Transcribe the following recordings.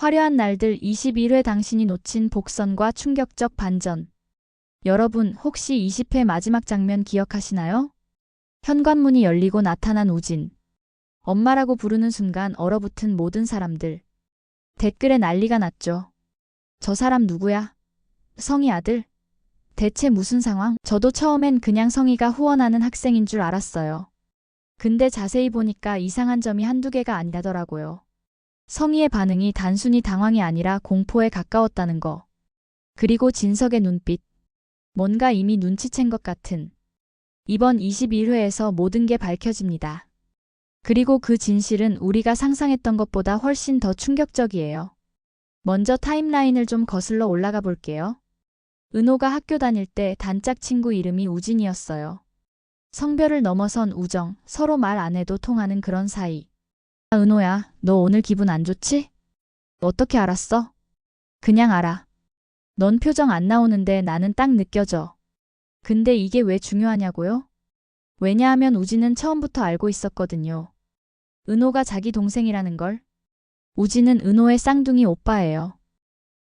화려한 날들 21회 당신이 놓친 복선과 충격적 반전. 여러분, 혹시 20회 마지막 장면 기억하시나요? 현관문이 열리고 나타난 우진. 엄마라고 부르는 순간 얼어붙은 모든 사람들. 댓글에 난리가 났죠. 저 사람 누구야? 성희 아들? 대체 무슨 상황? 저도 처음엔 그냥 성희가 후원하는 학생인 줄 알았어요. 근데 자세히 보니까 이상한 점이 한두 개가 아니더라고요. 성희의 반응이 단순히 당황이 아니라 공포에 가까웠다는 거. 그리고 진석의 눈빛. 뭔가 이미 눈치챈 것 같은. 이번 21회에서 모든 게 밝혀집니다. 그리고 그 진실은 우리가 상상했던 것보다 훨씬 더 충격적이에요. 먼저 타임라인을 좀 거슬러 올라가 볼게요. 은호가 학교 다닐 때 단짝 친구 이름이 우진이었어요. 성별을 넘어선 우정, 서로 말 안 해도 통하는 그런 사이. 아, 은호야, 너 오늘 기분 안 좋지? 어떻게 알았어? 그냥 알아. 넌 표정 안 나오는데 나는 딱 느껴져. 근데 이게 왜 중요하냐고요? 왜냐하면 우진은 처음부터 알고 있었거든요. 은호가 자기 동생이라는 걸. 우진은 은호의 쌍둥이 오빠예요.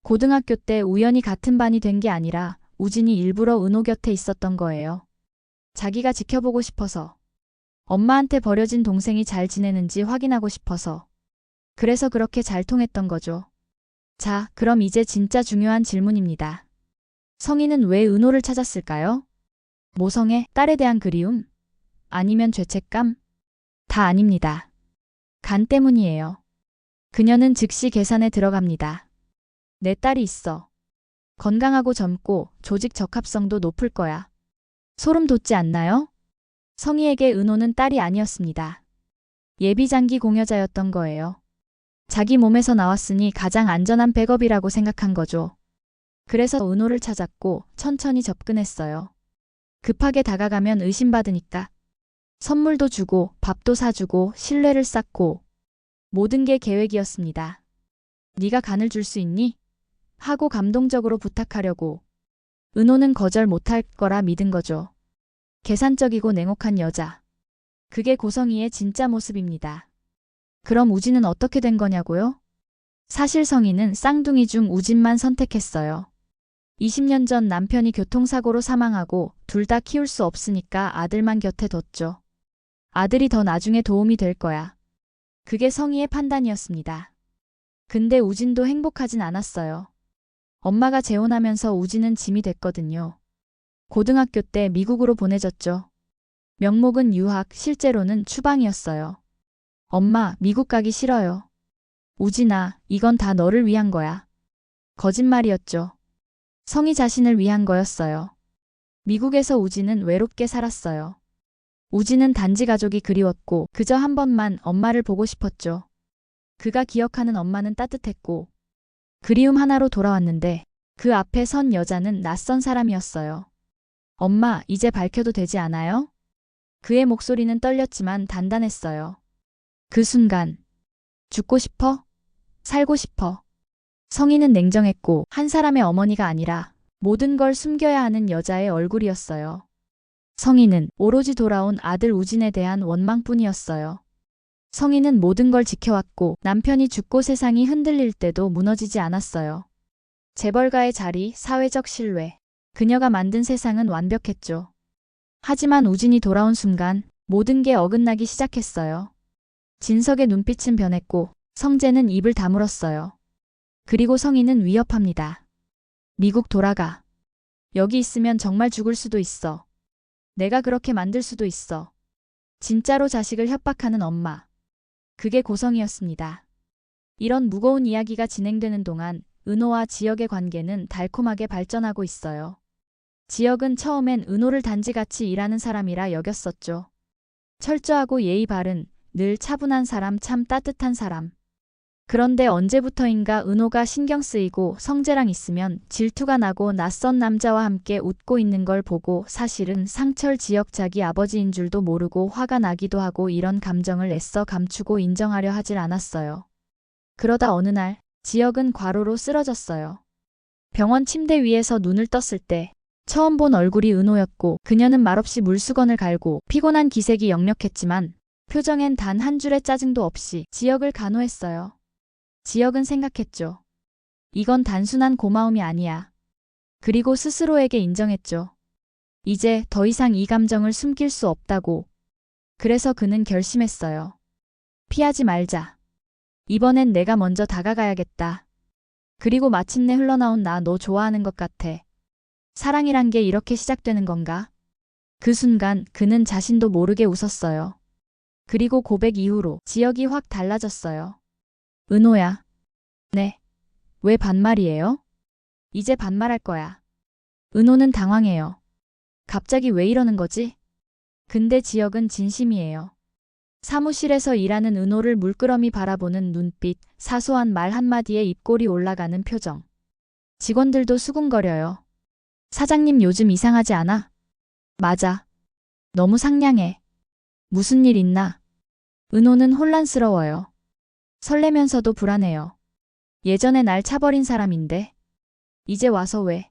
고등학교 때 우연히 같은 반이 된 게 아니라 우진이 일부러 은호 곁에 있었던 거예요. 자기가 지켜보고 싶어서. 엄마한테 버려진 동생이 잘 지내는지 확인하고 싶어서. 그래서 그렇게 잘 통했던 거죠. 자, 그럼 이제 진짜 중요한 질문입니다. 성희는 왜 은호를 찾았을까요? 모성애, 딸에 대한 그리움? 아니면 죄책감? 다 아닙니다. 간 때문이에요. 그녀는 즉시 계산에 들어갑니다. 내 딸이 있어. 건강하고 젊고 조직 적합성도 높을 거야. 소름 돋지 않나요? 성희에게 은호는 딸이 아니었습니다. 예비장기 공여자였던 거예요. 자기 몸에서 나왔으니 가장 안전한 백업이라고 생각한 거죠. 그래서 은호를 찾았고 천천히 접근했어요. 급하게 다가가면 의심받으니까. 선물도 주고 밥도 사주고 신뢰를 쌓고 모든 게 계획이었습니다. 네가 간을 줄 수 있니? 하고 감동적으로 부탁하려고. 은호는 거절 못할 거라 믿은 거죠. 계산적이고 냉혹한 여자. 그게 고성희의 진짜 모습입니다. 그럼 우진은 어떻게 된 거냐고요? 사실 성희는 쌍둥이 중 우진만 선택했어요. 20년 전 남편이 교통사고로 사망하고 둘 다 키울 수 없으니까 아들만 곁에 뒀죠. 아들이 더 나중에 도움이 될 거야. 그게 성희의 판단이었습니다. 근데 우진도 행복하진 않았어요. 엄마가 재혼하면서 우진은 짐이 됐거든요. 고등학교 때 미국으로 보내졌죠. 명목은 유학, 실제로는 추방이었어요. 엄마, 미국 가기 싫어요. 우진아, 이건 다 너를 위한 거야. 거짓말이었죠. 성희 자신을 위한 거였어요. 미국에서 우진은 외롭게 살았어요. 우진은 단지 가족이 그리웠고 그저 한 번만 엄마를 보고 싶었죠. 그가 기억하는 엄마는 따뜻했고 그리움 하나로 돌아왔는데 그 앞에 선 여자는 낯선 사람이었어요. 엄마, 이제 밝혀도 되지 않아요? 그의 목소리는 떨렸지만 단단했어요. 그 순간 죽고 싶어? 살고 싶어. 성희는 냉정했고 한 사람의 어머니가 아니라 모든 걸 숨겨야 하는 여자의 얼굴이었어요. 성희는 오로지 돌아온 아들 우진에 대한 원망뿐이었어요. 성희는 모든 걸 지켜왔고 남편이 죽고 세상이 흔들릴 때도 무너지지 않았어요. 재벌가의 자리, 사회적 신뢰. 그녀가 만든 세상은 완벽했죠. 하지만 우진이 돌아온 순간 모든 게 어긋나기 시작했어요. 진석의 눈빛은 변했고 성재는 입을 다물었어요. 그리고 성희는 위협합니다. 미국 돌아가. 여기 있으면 정말 죽을 수도 있어. 내가 그렇게 만들 수도 있어. 진짜로 자식을 협박하는 엄마. 그게 고성이었습니다. 이런 무거운 이야기가 진행되는 동안 은호와 지역의 관계는 달콤하게 발전하고 있어요. 지역은 처음엔 은호를 단지 같이 일하는 사람이라 여겼었죠. 철저하고 예의 바른, 늘 차분한 사람, 참 따뜻한 사람. 그런데 언제부터인가 은호가 신경 쓰이고 성재랑 있으면 질투가 나고 낯선 남자와 함께 웃고 있는 걸 보고 사실은 상철 지역 자기 아버지인 줄도 모르고 화가 나기도 하고 이런 감정을 애써 감추고 인정하려 하질 않았어요. 그러다 어느 날 지역은 과로로 쓰러졌어요. 병원 침대 위에서 눈을 떴을 때 처음 본 얼굴이 은호였고 그녀는 말없이 물수건을 갈고 피곤한 기색이 역력했지만 표정엔 단 한 줄의 짜증도 없이 지역을 간호했어요. 지역은 생각했죠. 이건 단순한 고마움이 아니야. 그리고 스스로에게 인정했죠. 이제 더 이상 이 감정을 숨길 수 없다고. 그래서 그는 결심했어요. 피하지 말자. 이번엔 내가 먼저 다가가야겠다. 그리고 마침내 흘러나온 나 너 좋아하는 것 같아. 사랑이란 게 이렇게 시작되는 건가? 그 순간 그는 자신도 모르게 웃었어요. 그리고 고백 이후로 지역이 확 달라졌어요. 은호야. 네. 왜 반말이에요? 이제 반말할 거야. 은호는 당황해요. 갑자기 왜 이러는 거지? 근데 지역은 진심이에요. 사무실에서 일하는 은호를 물끄러미 바라보는 눈빛, 사소한 말 한마디에 입꼬리 올라가는 표정. 직원들도 수군거려요. 사장님 요즘 이상하지 않아? 맞아. 너무 상냥해. 무슨 일 있나? 은호는 혼란스러워요. 설레면서도 불안해요. 예전에 날 차버린 사람인데. 이제 와서 왜?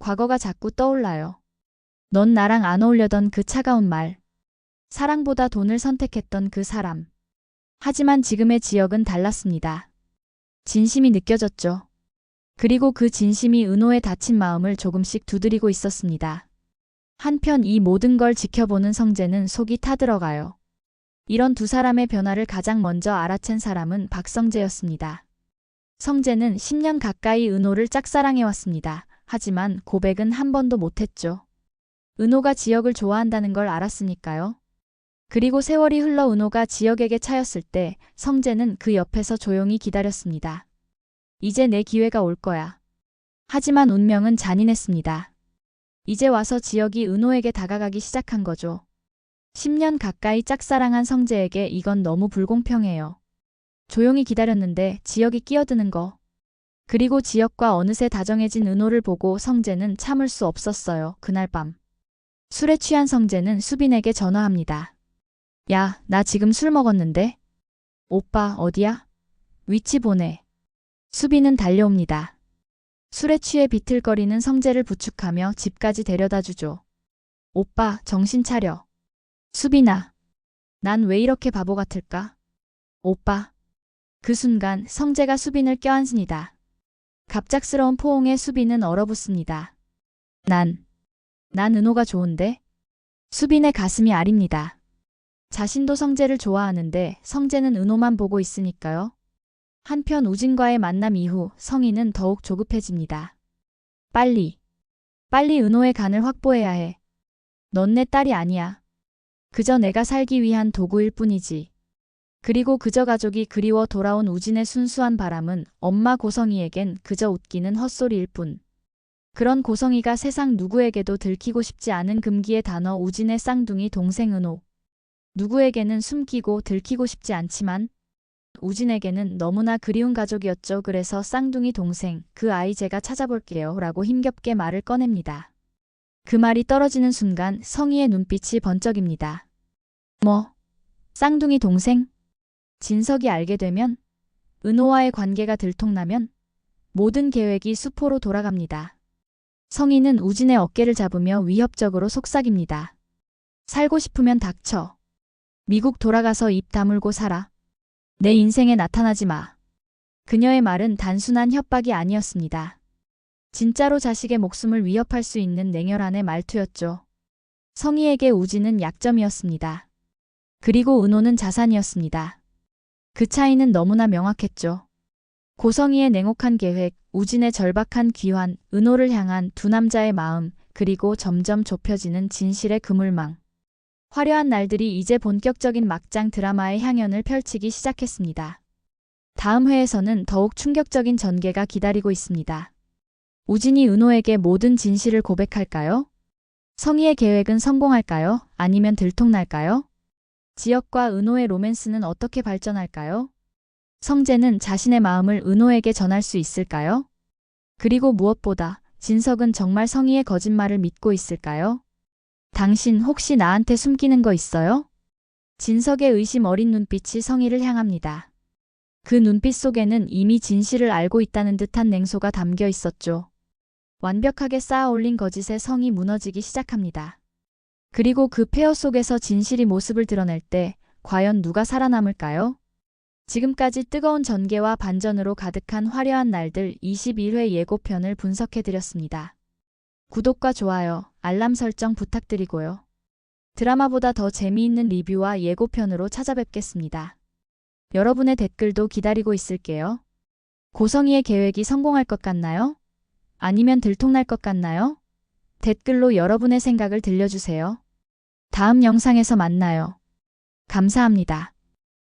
과거가 자꾸 떠올라요. 넌 나랑 안 어울려던 그 차가운 말. 사랑보다 돈을 선택했던 그 사람. 하지만 지금의 지역은 달랐습니다. 진심이 느껴졌죠. 그리고 그 진심이 은호의 다친 마음을 조금씩 두드리고 있었습니다. 한편 이 모든 걸 지켜보는 성재는 속이 타들어가요. 이런 두 사람의 변화를 가장 먼저 알아챈 사람은 박성재였습니다. 성재는 10년 가까이 은호를 짝사랑해왔습니다. 하지만 고백은 한 번도 못했죠. 은호가 지역을 좋아한다는 걸 알았으니까요. 그리고 세월이 흘러 은호가 지역에게 차였을 때 성재는 그 옆에서 조용히 기다렸습니다. 이제 내 기회가 올 거야. 하지만 운명은 잔인했습니다. 이제 와서 지역이 은호에게 다가가기 시작한 거죠. 10년 가까이 짝사랑한 성재에게 이건 너무 불공평해요. 조용히 기다렸는데 지역이 끼어드는 거. 그리고 지역과 어느새 다정해진 은호를 보고 성재는 참을 수 없었어요. 그날 밤. 술에 취한 성재는 수빈에게 전화합니다. 야, 나 지금 술 먹었는데? 오빠, 어디야? 위치 보내. 수빈은 달려옵니다. 술에 취해 비틀거리는 성재를 부축하며 집까지 데려다 주죠. 오빠, 정신 차려. 수빈아. 난 왜 이렇게 바보 같을까? 오빠. 그 순간 성재가 수빈을 껴안습니다. 갑작스러운 포옹에 수빈은 얼어붙습니다. 난, 난 은호가 좋은데? 수빈의 가슴이 아립니다. 자신도 성재를 좋아하는데 성재는 은호만 보고 있으니까요. 한편 우진과의 만남 이후 성희는 더욱 조급해집니다. 빨리, 빨리 은호의 간을 확보해야 해. 넌 내 딸이 아니야. 그저 내가 살기 위한 도구일 뿐이지. 그리고 그저 가족이 그리워 돌아온 우진의 순수한 바람은 엄마 고성이에겐 그저 웃기는 헛소리일 뿐. 그런 고성이가 세상 누구에게도 들키고 싶지 않은 금기의 단어 우진의 쌍둥이 동생 은호. 누구에게는 숨기고 들키고 싶지 않지만 우진에게는 너무나 그리운 가족이었죠. 그래서 쌍둥이 동생, 그 아이 제가 찾아볼게요. 라고 힘겹게 말을 꺼냅니다. 그 말이 떨어지는 순간 성희의 눈빛이 번쩍입니다. 뭐? 쌍둥이 동생? 진석이 알게 되면? 은호와의 관계가 들통나면? 모든 계획이 수포로 돌아갑니다. 성희는 우진의 어깨를 잡으며 위협적으로 속삭입니다. 살고 싶으면 닥쳐. 미국 돌아가서 입 다물고 살아. 내 인생에 나타나지 마. 그녀의 말은 단순한 협박이 아니었습니다. 진짜로 자식의 목숨을 위협할 수 있는 냉혈한의 말투였죠. 성희에게 우진은 약점이었습니다. 그리고 은호는 자산이었습니다. 그 차이는 너무나 명확했죠. 고성희의 냉혹한 계획, 우진의 절박한 귀환, 은호를 향한 두 남자의 마음, 그리고 점점 좁혀지는 진실의 그물망. 화려한 날들이 이제 본격적인 막장 드라마의 향연을 펼치기 시작했습니다. 다음 회에서는 더욱 충격적인 전개가 기다리고 있습니다. 우진이 은호에게 모든 진실을 고백할까요? 성희의 계획은 성공할까요? 아니면 들통날까요? 지역과 은호의 로맨스는 어떻게 발전할까요? 성재는 자신의 마음을 은호에게 전할 수 있을까요? 그리고 무엇보다 진석은 정말 성희의 거짓말을 믿고 있을까요? 당신 혹시 나한테 숨기는 거 있어요? 진석의 의심 어린 눈빛이 성희를 향합니다. 그 눈빛 속에는 이미 진실을 알고 있다는 듯한 냉소가 담겨 있었죠. 완벽하게 쌓아 올린 거짓에 성이 무너지기 시작합니다. 그리고 그 폐허 속에서 진실이 모습을 드러낼 때 과연 누가 살아남을까요? 지금까지 뜨거운 전개와 반전으로 가득한 화려한 날들 21회 예고편을 분석해드렸습니다. 구독과 좋아요, 알람 설정 부탁드리고요. 드라마보다 더 재미있는 리뷰와 예고편으로 찾아뵙겠습니다. 여러분의 댓글도 기다리고 있을게요. 고성이의 계획이 성공할 것 같나요? 아니면 들통날 것 같나요? 댓글로 여러분의 생각을 들려주세요. 다음 영상에서 만나요. 감사합니다.